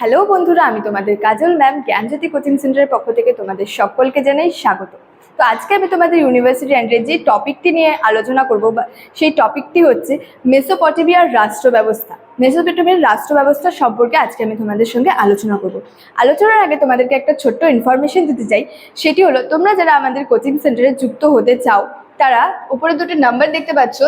Hello বন্ধুরা, আমি তোমাদের কাজল ম্যাম জ্ঞানজ্যোতি কোচিং সেন্টারের পক্ষ থেকে তোমাদের সকলকে জানাই স্বাগত। তো আজকে আমি তোমাদের ইউনিভার্সিটি অ্যান্ডের যে টপিকটি নিয়ে আলোচনা করব বা সেই টপিকটি হচ্ছে মেসোপটেমিয়ার রাষ্ট্র ব্যবস্থা। মেসোপটেমিয়ার রাষ্ট্র ব্যবস্থা সম্পর্কে আজকে আমি তোমাদের সঙ্গে আলোচনা করব। আলোচনার আগে তোমাদেরকে একটা ছোট্ট ইনফরমেশন দিতে চাই, সেটি হলো, তোমরা যারা আমাদের কোচিং সেন্টারে যুক্ত হতে চাও, তারা উপরে দুটো নাম্বার দেখতে পাচ্ছ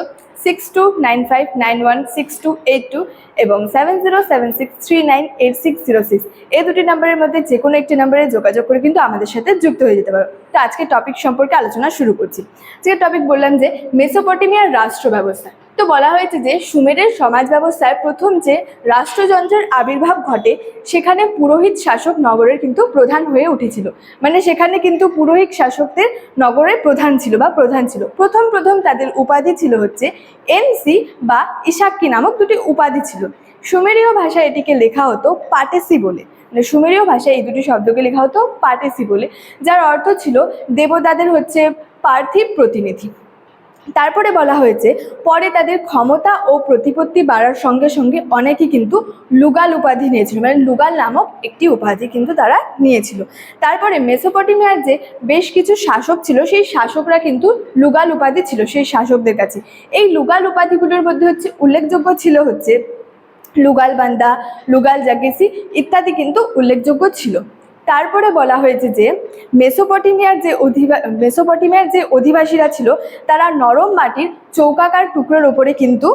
six two nine five nine one six two eight two এবং seven zero seven six three nine eight six zero six এই দুটি নাম্বারের মধ্যে যে কোনো একটি নাম্বারে যোগাযোগ করে কিন্তু আমাদের সাথে যুক্ত হয়ে যেতে পারো। তো আজকে টপিক সম্পর্কে আলোচনা শুরু করছি। আজকে টপিক বললাম যে মেসোপটেমিয়ার রাষ্ট্র ব্যবস্থা। তো বলা হয়েছে যে সুমেরের সমাজ ব্যবস্থায় প্রথম যে রাষ্ট্রযন্ত্রের আবির্ভাব ঘটে, সেখানে পুরোহিত শাসক নগরের কিন্তু প্রধান হয়ে উঠেছিল। মানে সেখানে কিন্তু পুরোহিত শাসকদের নগরের প্রধান ছিল বা প্রধান ছিল। প্রথম প্রথম তাদের উপাধি ছিল হচ্ছে এমসি বা ইশাক্কি নামক দুটি উপাধি ছিল। সুমেরীয় ভাষায় এটিকে লেখা হতো পাটেসি বলে মানে সুমেরীয় ভাষায় এই দুটি শব্দকে লেখা হতো পাটেসি বলে যার অর্থ ছিল দেবতাদের হচ্ছে পার্থিব প্রতিনিধি। তারপরে বলা হয়েছে, পরে তাদের ক্ষমতা ও প্রতিপত্তি বাড়ার সঙ্গে সঙ্গে অনেকেই কিন্তু লুগাল উপাধি নিয়েছিল মানে লুগাল নামক একটি উপাধি কিন্তু তারা নিয়েছিল। তারপরে মেসোপটেমিয়ার যে বেশ কিছু শাসক ছিল, সেই শাসকরা কিন্তু লুগাল উপাধি ছিল সেই শাসকদের কাছে। এই লুগাল উপাধিগুলোর মধ্যে হচ্ছে উল্লেখযোগ্য ছিল হচ্ছে লুগাল বান্দা, লুগাল জাগেসি ইত্যাদি কিন্তু উল্লেখযোগ্য ছিল। তারপরে বলা হয়েছে যে মেসোপটেমিয়ার যে অধিবা, মেসোপটেমিয়ার যে অধিবাসীরা ছিল, তারা নরম মাটির চৌকাকার টুকরোর ওপরে কিন্তু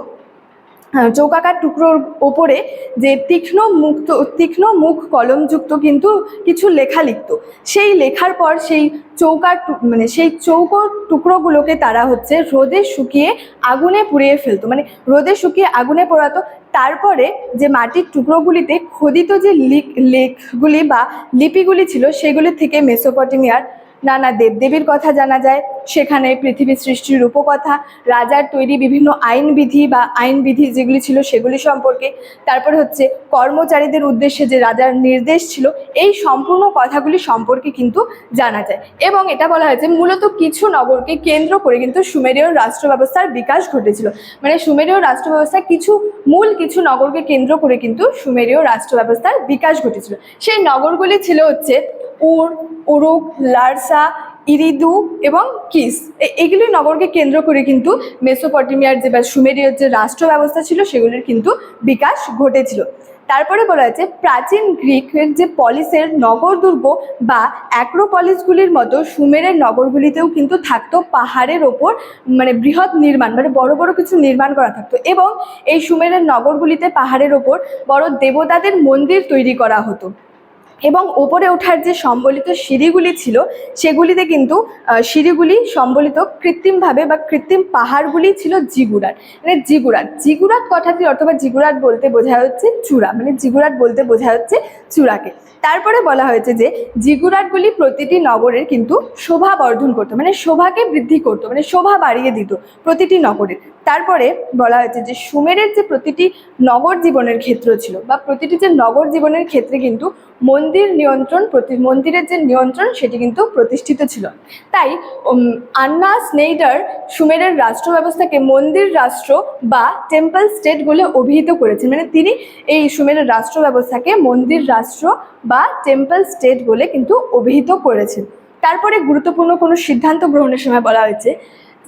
চৌকাকার টুকরোর ওপরে যে তীক্ষ্ণ মুক্ত, তীক্ষ্ণ মুখ কলমযুক্ত কিন্তু কিছু লেখা লিখত। সেই লেখার পর সেই চৌকার মানে সেই চৌকোর টুকরোগুলোকে তারা হচ্ছে রোদে শুকিয়ে আগুনে পুড়িয়ে ফেলতো। মানে রোদে শুকিয়ে আগুনে পোড়াতো। তারপরে যে মাটির টুকরোগুলিতে খোদিত যে লিক, লেখগুলি বা লিপিগুলি ছিল, সেগুলি থেকে মেসোপটেমিয়ার নানা দেবদেবীর কথা জানা যায়। সেখানে পৃথিবী সৃষ্টির রূপকথা, রাজার তৈরি বিভিন্ন আইনবিধি বা আইনবিধি যেগুলি ছিল সেগুলি সম্পর্কে। তারপর হচ্ছে কর্মচারীদের উদ্দেশ্যে যে রাজার নির্দেশ ছিল, এই সম্পূর্ণ কথাগুলি সম্পর্কে কিন্তু জানা যায়। এবং এটা বলা হয়েছে মূলত কিছু নগরকে কেন্দ্র করে কিন্তু সুমেরীয় রাষ্ট্র ব্যবস্থার বিকাশ ঘটেছিল। মানে সুমেরীয় রাষ্ট্র ব্যবস্থায় কিছু মূল কিছু নগরকে কেন্দ্র করে কিন্তু সুমেরীয় রাষ্ট্র ব্যবস্থার বিকাশ ঘটেছিল। সেই নগরগুলি ছিল হচ্ছে উর, উরুক, লারসা, ইরিদু এবং কিস। এগুলি নগরকে কেন্দ্র করে কিন্তু মেসোপটেমিয়ার যে বা সুমেরীয় যে রাষ্ট্র ব্যবস্থা ছিল, সেগুলির কিন্তু বিকাশ ঘটেছিল। তারপরে বলা হয়েছে, প্রাচীন গ্রিকের যে পলিসের নগর দুর্গ বা অ্যাক্রোপলিসগুলির মতো সুমেরের নগরগুলিতেও কিন্তু থাকতো পাহাড়ের ওপর মানে বৃহৎ নির্মাণ মানে বড় বড় কিছু নির্মাণ করা থাকতো। এবং এই সুমেরের নগরগুলিতে পাহাড়ের ওপর বড় দেবতাদের মন্দির তৈরি করা হতো। এবং ওপরে ওঠার যে সম্বলিত সিঁড়িগুলি ছিল, সেগুলিতে কিন্তু সিঁড়িগুলি সম্বলিত কৃত্রিমভাবে বা কৃত্রিম পাহাড়গুলি ছিল জিগুরাট। মানে জিগুরাট। জিগুরাট কথাটি অথবা জিগুরাট বলতে বোঝা হচ্ছে চূড়া। মানে জিগুরাট বলতে বোঝা হচ্ছে চূড়াকে। তারপরে বলা হয়েছে যে, জিগুরাটগুলি প্রতিটি নগরের কিন্তু শোভা বর্ধন করতো। মানে শোভাকে বৃদ্ধি করতো। মানে শোভা বাড়িয়ে দিত প্রতিটি নগরের। তারপরে বলা হয়েছে যে সুমেরের যে প্রতিটি নগর জীবনের ক্ষেত্র ছিল বা প্রতিটি যে নগর জীবনের ক্ষেত্রে কিন্তু মন্দির নিয়ন্ত্রণ, প্রতি মন্দিরের যে নিয়ন্ত্রণ সেটি কিন্তু প্রতিষ্ঠিত ছিল। তাই আন্না স্নেইডার সুমেরের রাষ্ট্র ব্যবস্থাকে মন্দির রাষ্ট্র বা টেম্পল স্টেট বলে অভিহিত করেছেন। মানে তিনি এই সুমেরের রাষ্ট্র ব্যবস্থাকে মন্দির রাষ্ট্র বা টেম্পল স্টেট বলে কিন্তু অভিহিত করেছেন। তারপরে গুরুত্বপূর্ণ কোনো সিদ্ধান্ত গ্রহণের সময় বলা হয়েছে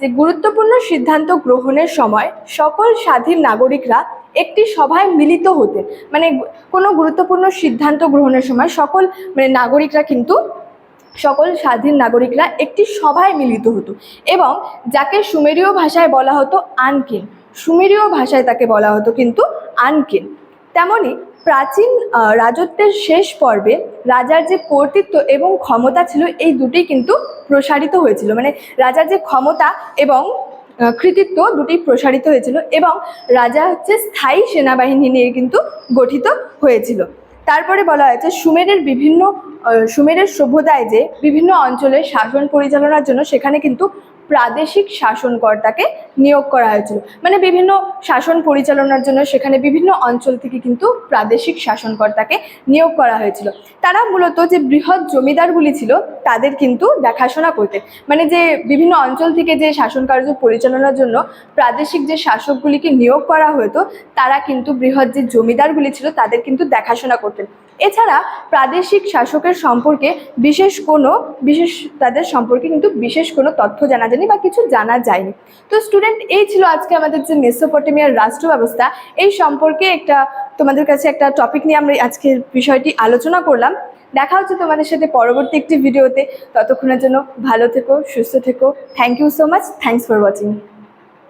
যে গুরুত্বপূর্ণ সিদ্ধান্ত গ্রহণের সময় সকল স্বাধীন নাগরিকরা একটি সভায় মিলিত হতে মানে কোনো গুরুত্বপূর্ণ সিদ্ধান্ত গ্রহণের সময় সকল মানে নাগরিকরা কিন্তু, সকল স্বাধীন নাগরিকরা একটি সভায় মিলিত হতো। এবং যাকে সুমেরীয় ভাষায় বলা হতো আনকিন, সুমেরীয় ভাষায় তাকে বলা হতো কিন্তু আনকিন। তেমনি প্রাচীন রাজত্বের শেষ পর্বে রাজার যে কর্তৃত্ব এবং ক্ষমতা ছিল, এই দুটি কিন্তু প্রসারিত হয়েছিল। মানে রাজার যে ক্ষমতা এবং কৃতিত্ব দুটি প্রসারিত হয়েছিল এবং রাজা হচ্ছে স্থায়ী সেনাবাহিনী নিয়ে কিন্তু গঠিত হয়েছিল। তারপরে বলা হয়েছে সুমেরের বিভিন্ন সুমেরের সভ্যতায় যে বিভিন্ন অঞ্চলের শাসন পরিচালনার জন্য সেখানে কিন্তু প্রাদেশিক শাসনকর্তাকে নিয়োগ করা হয়েছিল। মানে বিভিন্ন শাসন পরিচালনার জন্য সেখানে বিভিন্ন অঞ্চল থেকে কিন্তু প্রাদেশিক শাসনকর্তাকে নিয়োগ করা হয়েছিল। তারা মূলত যে বৃহৎ জমিদারগুলি ছিল, তাদের কিন্তু দেখাশোনা করতেন। মানে যে বিভিন্ন অঞ্চল থেকে যে শাসন কার্য পরিচালনার জন্য প্রাদেশিক যে শাসকগুলিকে নিয়োগ করা হতো, তারা কিন্তু বৃহৎ যে জমিদারগুলি ছিল, তাদের কিন্তু দেখাশোনা করতেন। এছাড়া প্রাদেশিক শাসকের সম্পর্কে বিশেষ কোনো, বিশেষ তাদের সম্পর্কে কিন্তু বিশেষ কোনো তথ্য জানা যায়নি বা কিছু জানা যায়নি। তো স্টুডেন্ট এই ছিল আজকে আমাদের যে মেসোপটেমিয়ার রাষ্ট্র ব্যবস্থা এই সম্পর্কে একটা তোমাদের কাছে একটা টপিক নিয়ে আমরা আজকের বিষয়টি আলোচনা করলাম। দেখা হচ্ছে তোমাদের সাথে পরবর্তী একটি ভিডিওতে ততক্ষণের জন্য ভালো থেকো, সুস্থ থেকো। Thank you so much thanks for watching